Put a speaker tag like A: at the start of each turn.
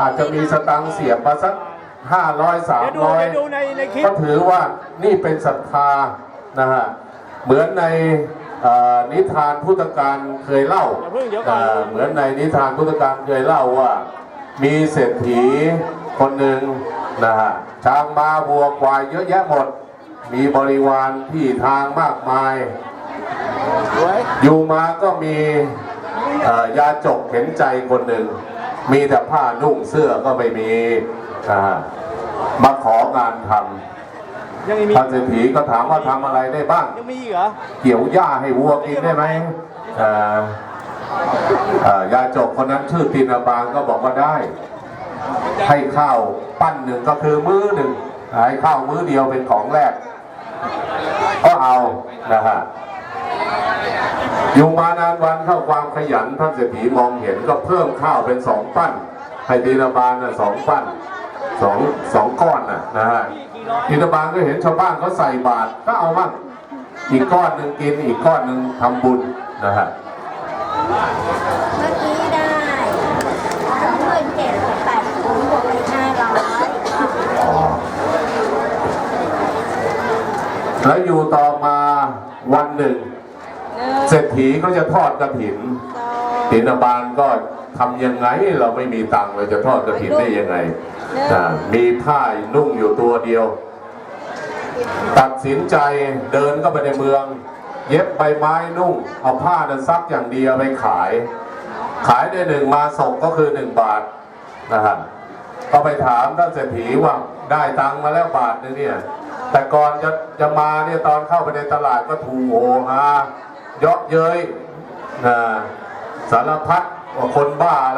A: อาจจะมีสตังค์เสียบมาสักห้าร้อยสาม
B: เดี๋ยวดู
A: ร้อย
B: เดี๋ยวดูในในคลิป
A: ก็ถือว่านี่เป็นศรัทธานะฮะเหมือนในเอ่อนิทานพุทธการเคยเล่า
B: อย่าเพิ่งเดี๋ยวก่อน
A: เอ่อเหมือนในนิทานพุทธการเคยเล่าว่า มีเศรษฐีคนหนึ่งนะฮะช้างม้าวัวควายเยอะแยะหมด มีบริวารที่ทางมากมาย
B: สวย
A: อยู่มาก็มีเอ่อยาจกเห็นใจคนหนึ่ง มีแต่ผ้านุ่งเสื้อก็ไม่มีอ่ามาของานท
B: ยังมีำ
A: ท่านเศรษฐีก็ถามว่าทำอะไรได้บ้าง
B: ยังมีอีกเหรอ
A: เกี่ยวหญ้าให้วัวกินได้ไหมอ่าอ่ายาจกคนนั้นชื่อตินาบางก็บอกว่าได้ ให้ข้าวปั้นหนึ่งก็คือมื้อหนึ่งให้ข้าวมื้อเดียวเป็นของแรก ก็เอานะฮะ อยู่มานานวันเข้าความขยันท่านเศรษฐีมองเห็นก็เพิ่มข้าวเป็นสองปั้นให้ดีนาบาลน่ะสองปั้นสองสองก้อนน่ะนะฮะดีนาบาลก็เห็นชาวบ้านเขาใส่บาตรก็เอาบ้างอีกก้อนหนึ่งกินอีกก้อนหนึ่งทำบุญนะฮะ
C: เมื่อกี้ได้สองหมื่นเจ็ดแปดศูนย์บวกอีกห้าร้อย
A: แล้วอยู่ต่อมาวันหนึ่ง เศรษฐีก็จะทอดกระถินถินบาลก็ทำยังไงเราไม่มีตังค์เราจะทอดกระถินได้ยังไงอ่ามีผ้านุ่งอยู่ตัวเดียว ตัดสินใจเดินเข้าไปในเมือง เย็บใบไม้นุ่ง เอาผ้านั้นซักอย่างเดียวไปขาย ขายได้หนึ่งมาส่งก็คือหนึ่งบาทนะฮะก็ไปถามท่านเศรษฐีว่าได้ตังค์มาแล้วบาทนึงเนี่ย แต่ก่อนจะจะมาเนี่ยตอนเข้าไปในตลาดก็ถูกโอฮา เยาะเย้ยสารพัดว่าคนบ้าอะไร